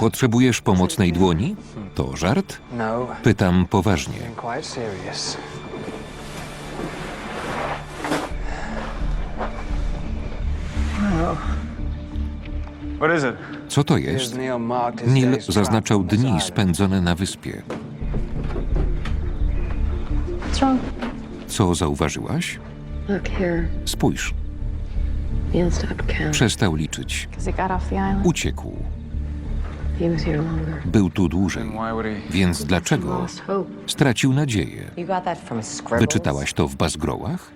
Potrzebujesz pomocnej dłoni? To żart? No, Pytam poważnie. Co to jest? Days zaznaczał dni spędzone na wyspie. What's wrong? Co zauważyłaś? Look here. Spójrz, przestał liczyć. Uciekł. Był tu dłużej. Why would he? Więc dlaczego stracił nadzieję? You got that from scribbles? Wyczytałaś to w Bazgrołach?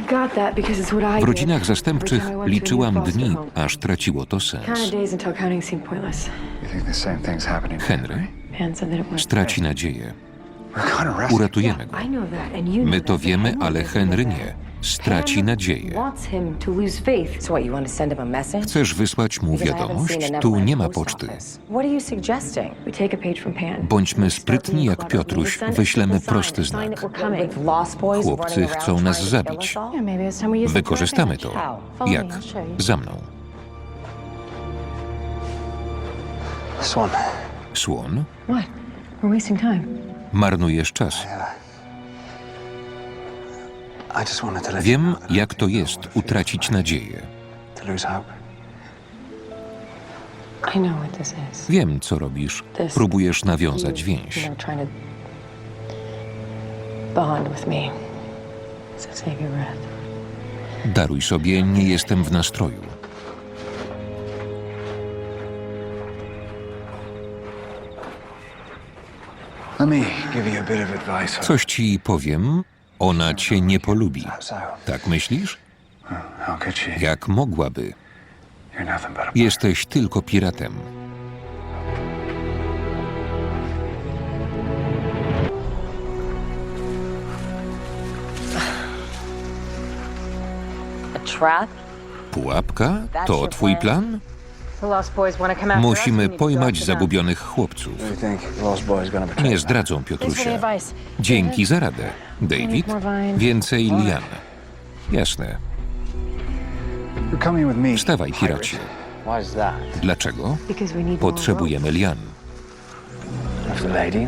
I got that because it's what I W did. rodzinach zastępczych liczyłam dni, aż traciło to Counted sens. days until counting seemed pointless. You think the same thing's happening? Henry Pan said that it was. straci nadzieję. We're gonna rescue. Uratujemy go. I know that, and you know My to wiemy, ale Henry nie. Straci nadzieję. Chcesz wysłać mu wiadomość? Tu nie ma poczty. Bądźmy sprytni jak Piotruś, wyślemy prosty znak. Chłopcy chcą nas zabić. Wykorzystamy to. Jak? Za mną. Słon, time. marnujesz czas. Wiem, know that I jak to jest utracić nadzieję. To lose hope. I know what this is. Wiem, co robisz. Próbujesz nawiązać więź. Daruj sobie, nie jestem w nastroju. Coś ci powiem, ona cię nie polubi. Tak myślisz? Jak mogłaby? Jesteś tylko piratem. Pułapka? To twój plan? Musimy pojmać zagubionych chłopców. Nie zdradzą Piotrusia. Dzięki za radę. David? Więcej lian. Jasne. Wstawaj, piracie. Dlaczego? Potrzebujemy lian.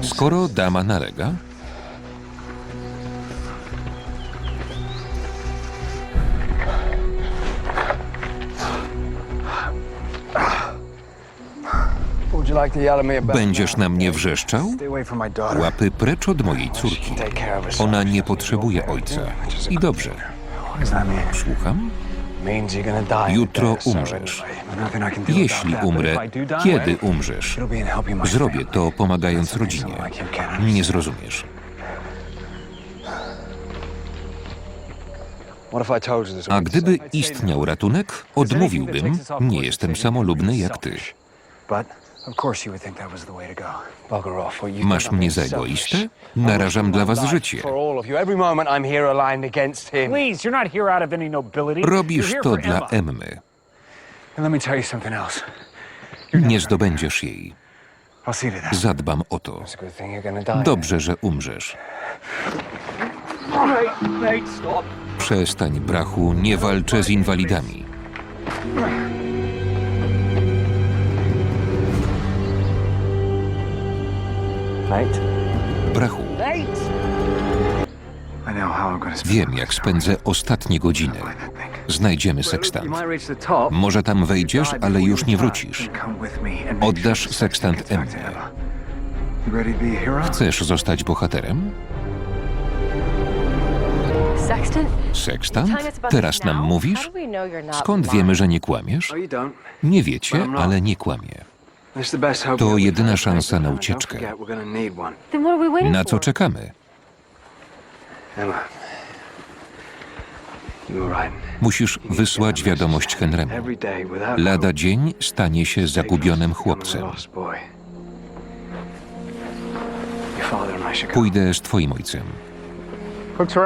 Skoro dama nalega, będziesz na mnie wrzeszczał? Łapy precz od mojej córki. Ona nie potrzebuje ojca. I dobrze. Słucham? Jutro umrzesz. Jeśli umrę, kiedy umrzesz? Zrobię to pomagając rodzinie. Nie zrozumiesz. A gdyby istniał ratunek, odmówiłbym. Nie jestem samolubny jak ty. But of course you would think that was the way to go. Bugger off. What, you Masz mnie za egoistę? Narażam dla was życie. For all of you. Every moment I'm here aligned against him. Please, you're not here out of any nobility. You're Robisz to dla. Emmy. And let me tell you something else. Nie zdobędziesz jej. I'll see to that. Zadbam o to. It's a good thing you're gonna die. Dobrze, że umrzesz. Przestań, brachu, nie walczę z inwalidami. Nate? Brachu, I know how I'm gonna spend wiem jak spędzę ostatnie godziny. Znajdziemy sekstant. Może tam wejdziesz, ale już nie wrócisz. Oddasz sekstant Emmy. Chcesz zostać bohaterem? Sekstant? Teraz nam mówisz? Skąd wiemy, że nie kłamiesz? Don't. Nie wiecie, ale nie kłamie. It's the best hope To jedyna szansa na Don't ucieczkę. forget, we're gonna need one. Then what are we waiting Na co for? czekamy? Emma. You're right. Musisz wysłać wiadomość Henrymu. Every day without Lada dzień stanie się zagubionym chłopcem. Pójdę z twoim ojcem.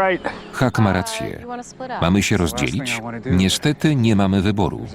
Right. Hak ma Uh, rację. up? Mamy się rozdzielić? Niestety nie mamy wyboru.